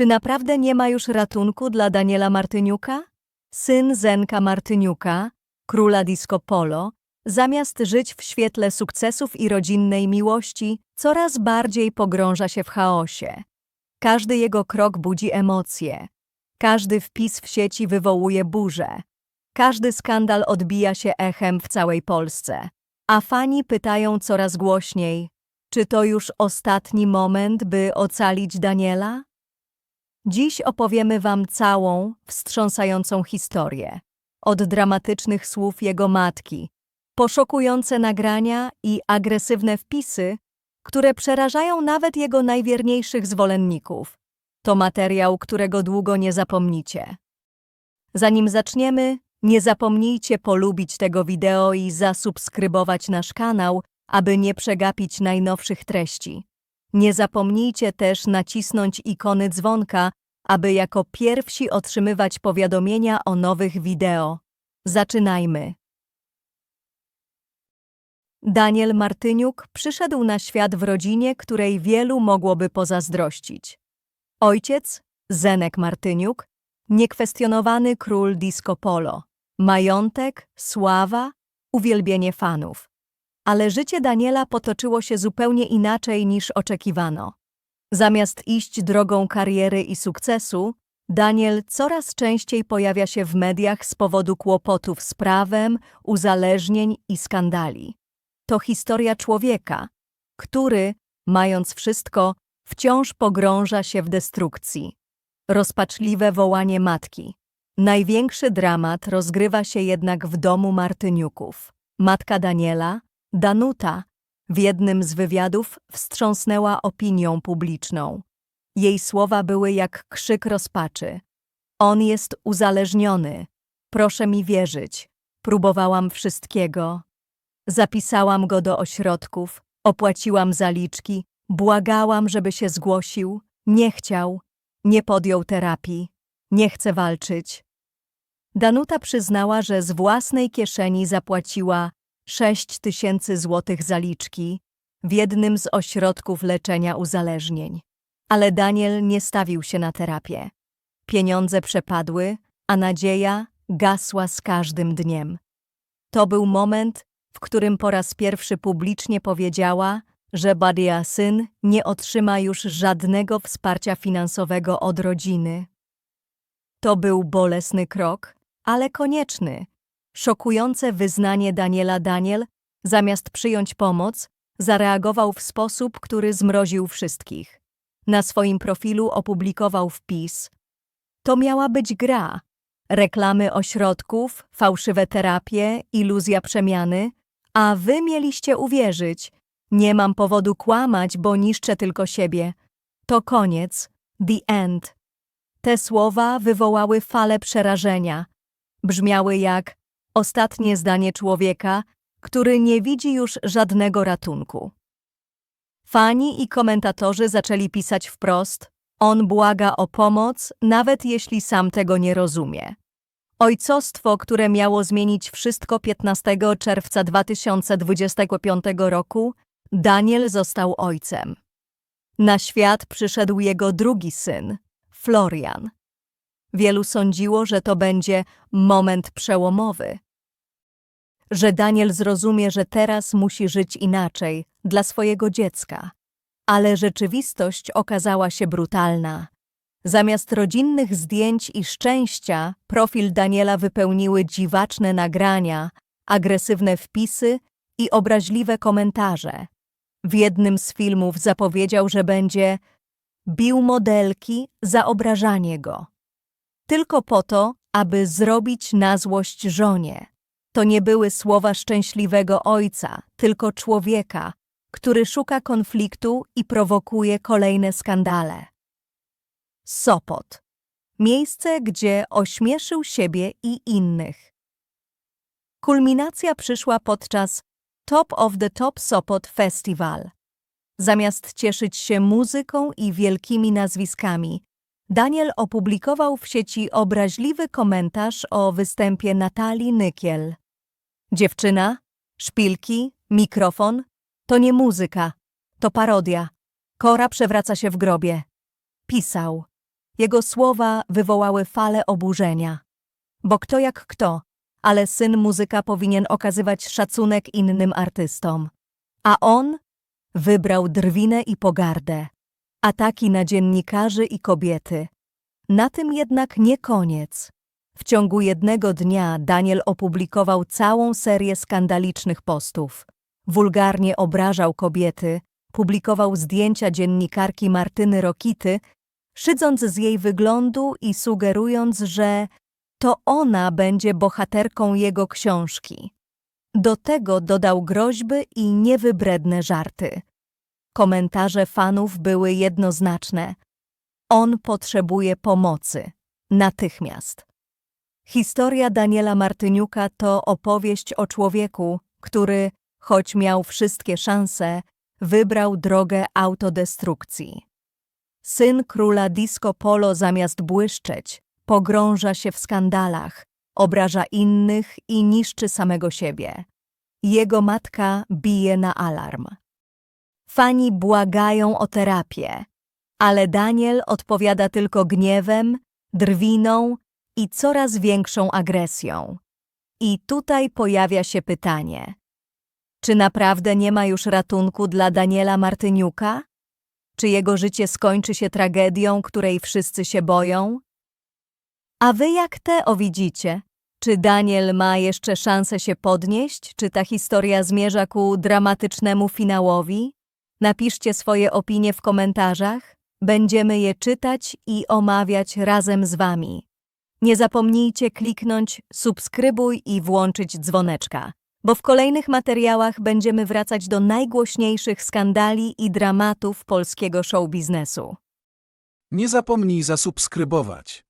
Czy naprawdę nie ma już ratunku dla Daniela Martyniuka? Syn Zenka Martyniuka, króla disco polo, zamiast żyć w świetle sukcesów i rodzinnej miłości, coraz bardziej pogrąża się w chaosie. Każdy jego krok budzi emocje. Każdy wpis w sieci wywołuje burzę. Każdy skandal odbija się echem w całej Polsce. A fani pytają coraz głośniej, czy to już ostatni moment, by ocalić Daniela? Dziś opowiemy Wam całą, wstrząsającą historię. Od dramatycznych słów jego matki, po szokujące nagrania i agresywne wpisy, które przerażają nawet jego najwierniejszych zwolenników. To materiał, którego długo nie zapomnicie. Zanim zaczniemy, nie zapomnijcie polubić tego wideo i zasubskrybować nasz kanał, aby nie przegapić najnowszych treści. Nie zapomnijcie też nacisnąć ikony dzwonka, aby jako pierwsi otrzymywać powiadomienia o nowych wideo. Zaczynajmy. Daniel Martyniuk przyszedł na świat w rodzinie, której wielu mogłoby pozazdrościć. Ojciec, Zenek Martyniuk, niekwestionowany król disco polo, majątek, sława, uwielbienie fanów. Ale życie Daniela potoczyło się zupełnie inaczej niż oczekiwano. Zamiast iść drogą kariery i sukcesu, Daniel coraz częściej pojawia się w mediach z powodu kłopotów z prawem, uzależnień i skandali. To historia człowieka, który, mając wszystko, wciąż pogrąża się w destrukcji. Rozpaczliwe wołanie matki. Największy dramat rozgrywa się jednak w domu Martyniuków. Matka Daniela, Danuta, w jednym z wywiadów wstrząsnęła opinią publiczną. Jej słowa były jak krzyk rozpaczy. On jest uzależniony. Proszę mi wierzyć. Próbowałam wszystkiego. Zapisałam go do ośrodków, opłaciłam zaliczki, błagałam, żeby się zgłosił. Nie chciał, nie podjął terapii, nie chce walczyć. Danuta przyznała, że z własnej kieszeni zapłaciła 6 tysięcy złotych zaliczki w jednym z ośrodków leczenia uzależnień. Ale Daniel nie stawił się na terapię. Pieniądze przepadły, a nadzieja gasła z każdym dniem. To był moment, w którym po raz pierwszy publicznie powiedziała, że Badia syn nie otrzyma już żadnego wsparcia finansowego od rodziny. To był bolesny krok, ale konieczny. Szokujące wyznanie Daniela Daniel, zamiast przyjąć pomoc, zareagował w sposób, który zmroził wszystkich. Na swoim profilu opublikował wpis. To miała być gra. Reklamy ośrodków, fałszywe terapie, iluzja przemiany, a wy mieliście uwierzyć. Nie mam powodu kłamać, bo niszczę tylko siebie. To koniec. The end. Te słowa wywołały falę przerażenia. Brzmiały jak ostatnie zdanie człowieka, który nie widzi już żadnego ratunku. Fani i komentatorzy zaczęli pisać wprost: On błaga o pomoc, nawet jeśli sam tego nie rozumie. Ojcostwo, które miało zmienić wszystko 15 czerwca 2025 roku, Daniel został ojcem. Na świat przyszedł jego drugi syn, Florian. Wielu sądziło, że to będzie moment przełomowy. Że Daniel zrozumie, że teraz musi żyć inaczej, dla swojego dziecka. Ale rzeczywistość okazała się brutalna. Zamiast rodzinnych zdjęć i szczęścia, profil Daniela wypełniły dziwaczne nagrania, agresywne wpisy i obraźliwe komentarze. W jednym z filmów zapowiedział, że będzie bił modelki za obrażanie go. Tylko po to, aby zrobić na złość żonie. To nie były słowa szczęśliwego ojca, tylko człowieka, który szuka konfliktu i prowokuje kolejne skandale. Sopot. Miejsce, gdzie ośmieszył siebie i innych. Kulminacja przyszła podczas Top of the Top Sopot Festival. Zamiast cieszyć się muzyką i wielkimi nazwiskami, Daniel opublikował w sieci obraźliwy komentarz o występie Natalii Nykiel. Dziewczyna, szpilki, mikrofon to nie muzyka, to parodia. Kora przewraca się w grobie. Pisał. Jego słowa wywołały falę oburzenia. Bo kto jak kto, ale syn muzyka powinien okazywać szacunek innym artystom. A on wybrał drwinę i pogardę, ataki na dziennikarzy i kobiety. Na tym jednak nie koniec. W ciągu jednego dnia Daniel opublikował całą serię skandalicznych postów. Wulgarnie obrażał kobiety, publikował zdjęcia dziennikarki Martyny Rokity, szydząc z jej wyglądu i sugerując, że to ona będzie bohaterką jego książki. Do tego dodał groźby i niewybredne żarty. Komentarze fanów były jednoznaczne. On potrzebuje pomocy. Natychmiast. Historia Daniela Martyniuka to opowieść o człowieku, który, choć miał wszystkie szanse, wybrał drogę autodestrukcji. Syn króla disco polo zamiast błyszczeć, pogrąża się w skandalach, obraża innych i niszczy samego siebie. Jego matka bije na alarm. Fani błagają o terapię, ale Daniel odpowiada tylko gniewem, drwiną i coraz większą agresją. I tutaj pojawia się pytanie: czy naprawdę nie ma już ratunku dla Daniela Martyniuka? Czy jego życie skończy się tragedią, której wszyscy się boją? A wy jak te o widzicie? Czy Daniel ma jeszcze szansę się podnieść? Czy ta historia zmierza ku dramatycznemu finałowi? Napiszcie swoje opinie w komentarzach. Będziemy je czytać i omawiać razem z wami. Nie zapomnijcie kliknąć subskrybuj i włączyć dzwoneczka, bo w kolejnych materiałach będziemy wracać do najgłośniejszych skandali i dramatów polskiego show biznesu. Nie zapomnij zasubskrybować.